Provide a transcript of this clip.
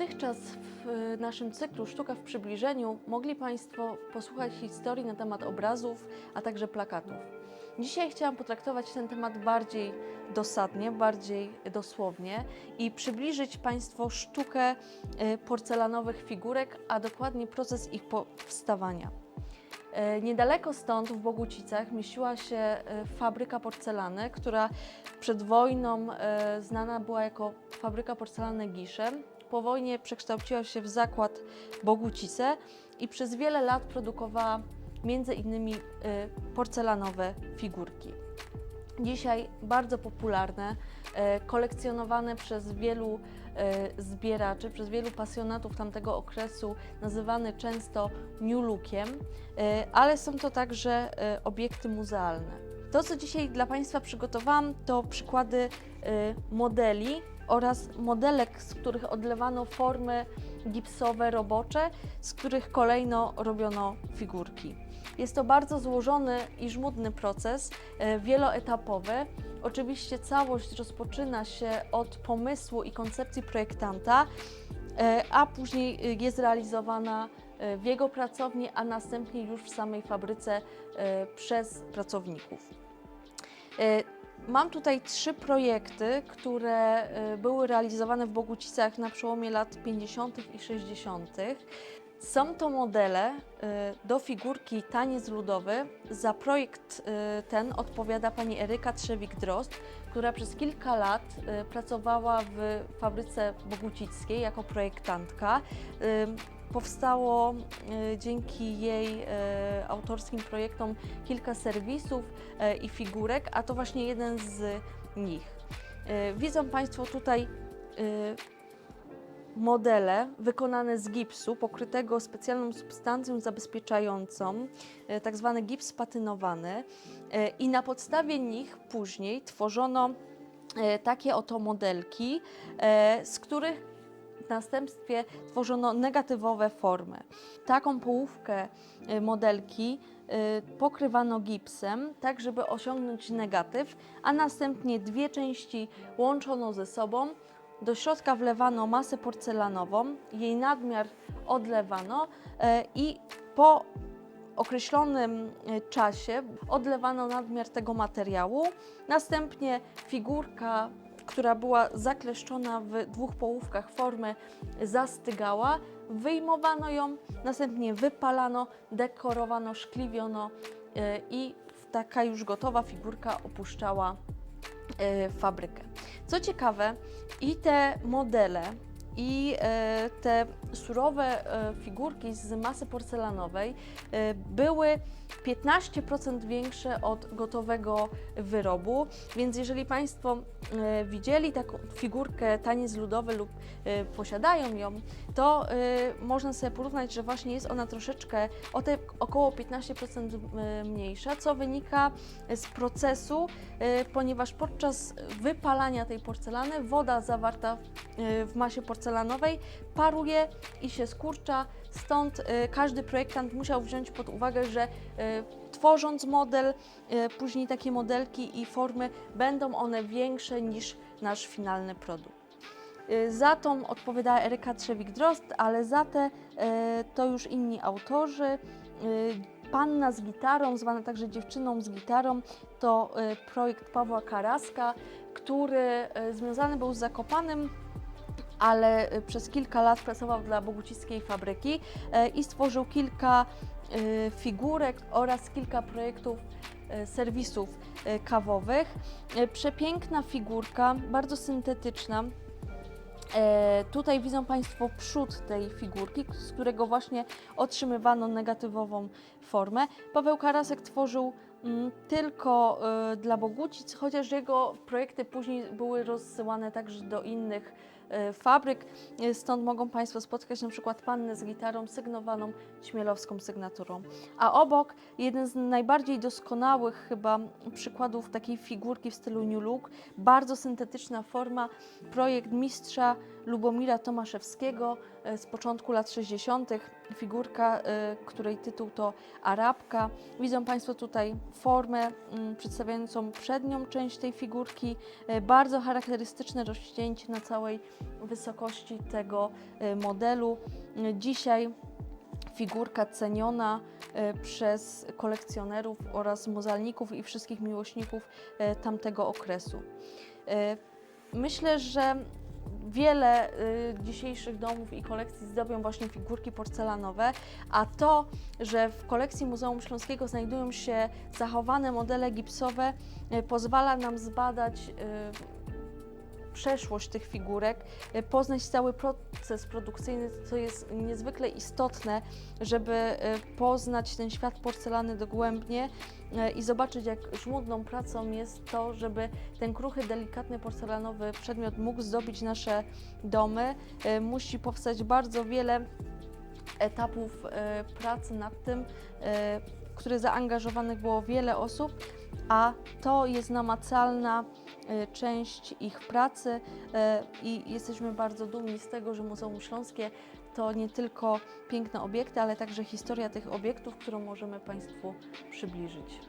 Dotychczas w naszym cyklu Sztuka w przybliżeniu mogli Państwo posłuchać historii na temat obrazów, a także plakatów. Dzisiaj chciałam potraktować ten temat bardziej dosadnie, bardziej dosłownie i przybliżyć Państwu sztukę y, porcelanowych figurek, a dokładnie proces ich powstawania. E, Niedaleko stąd, w Bogucicach, mieściła się fabryka porcelany, która przed wojną znana była jako fabryka porcelany Gisze. Po wojnie przekształciła się w zakład Bogucice i przez wiele lat produkowała między innymi e, porcelanowe figurki. Dzisiaj bardzo popularne, e, kolekcjonowane przez wielu e, zbieraczy, przez wielu pasjonatów tamtego okresu, nazywane często new lookiem, ale są to także obiekty muzealne. To, co dzisiaj dla Państwa przygotowałam, to przykłady modeli oraz modelek, z których odlewano formy gipsowe, robocze, z których kolejno robiono figurki. Jest to bardzo złożony i żmudny proces, e, wieloetapowy. Oczywiście całość rozpoczyna się od pomysłu i koncepcji projektanta, e, a później e, jest realizowana w jego pracowni, a następnie już w samej fabryce przez pracowników. Mam tutaj trzy projekty, które e, były realizowane w Bogucicach na przełomie lat 50. i 60. Są to modele e, do figurki Taniec Ludowy. Za projekt e, ten odpowiada pani Eryka Trzewik-Drozd, która przez kilka lat pracowała w fabryce bogucickiej jako projektantka. Powstało e, dzięki jej e, autorskim projektom kilka serwisów e, i figurek, a to właśnie jeden z nich. Widzą Państwo tutaj modele wykonane z gipsu, pokrytego specjalną substancją zabezpieczającą, tak zwany gips patynowany i na podstawie nich później tworzono takie oto modelki, z których następstwie tworzono negatywowe formy. Taką połówkę e, modelki e, pokrywano gipsem, tak żeby osiągnąć negatyw, a następnie dwie części łączono ze sobą. Do środka wlewano masę porcelanową, jej nadmiar odlewano e, i po określonym czasie odlewano nadmiar tego materiału. Następnie figurka, która była zakleszczona w dwóch połówkach formy, zastygała, wyjmowano ją, następnie wypalano, dekorowano, szkliwiono e, i taka już gotowa figurka opuszczała e, fabrykę. Co ciekawe, i te modele, i e, te surowe e, figurki z masy porcelanowej e, były 15% większe od gotowego wyrobu, więc jeżeli Państwo widzieli taką figurkę taniec ludowy lub posiadają ją, to można sobie porównać, że właśnie jest ona troszeczkę o te około 15% m- mniejsza, co wynika z procesu, ponieważ podczas wypalania tej porcelany woda zawarta w masie porcelanowej paruje i się skurcza. Stąd e, każdy projektant musiał wziąć pod uwagę, że e, tworząc model, e, później takie modelki i formy będą one większe niż nasz finalny produkt. Za tą odpowiadała Eryka Trzewik-Drozd, ale za te to już inni autorzy. Panna z gitarą, zwana także dziewczyną z gitarą, to projekt Pawła Karaska, który związany był z Zakopanem, ale e, przez kilka lat pracował dla bogucickiej fabryki e, i stworzył kilka e, figurek oraz kilka projektów serwisów kawowych. Przepiękna figurka, bardzo syntetyczna. Tutaj widzą Państwo przód tej figurki, z którego właśnie otrzymywano negatywową formę. Paweł Karasek tworzył mm, tylko dla Bogucic, chociaż jego projekty później były rozsyłane także do innych fabryk. E, Stąd mogą Państwo spotkać na przykład pannę z gitarą sygnowaną ćmielowską sygnaturą. A obok jeden z najbardziej doskonałych chyba przykładów takiej figurki w stylu New Look, bardzo syntetyczna forma, projekt mistrza Lubomira Tomaszewskiego e, z początku lat 60. figurka, y, której tytuł to Arabka. Widzą Państwo tutaj formę mm, przedstawiającą przednią część tej figurki, y, bardzo charakterystyczne rozcięcie na całej wysokości tego y, modelu. Dzisiaj figurka ceniona przez kolekcjonerów oraz muzealników i wszystkich miłośników tamtego okresu. Myślę, że wiele e, dzisiejszych domów i kolekcji zdobią właśnie figurki porcelanowe, a to, że w kolekcji Muzeum Śląskiego znajdują się zachowane modele gipsowe, e, pozwala nam zbadać e, przeszłość tych figurek, e, poznać cały proces produkcyjny, co jest niezwykle istotne, żeby e, poznać ten świat porcelany dogłębnie e, i zobaczyć, jak żmudną pracą jest to, żeby ten kruchy, delikatny porcelanowy przedmiot mógł zdobić nasze domy. Musi powstać bardzo wiele etapów pracy nad tym, w które zaangażowanych było wiele osób, a to jest namacalna e, część ich pracy e, i jesteśmy bardzo dumni z tego, że Muzeum Śląskie to nie tylko piękne obiekty, ale także historia tych obiektów, którą możemy Państwu przybliżyć.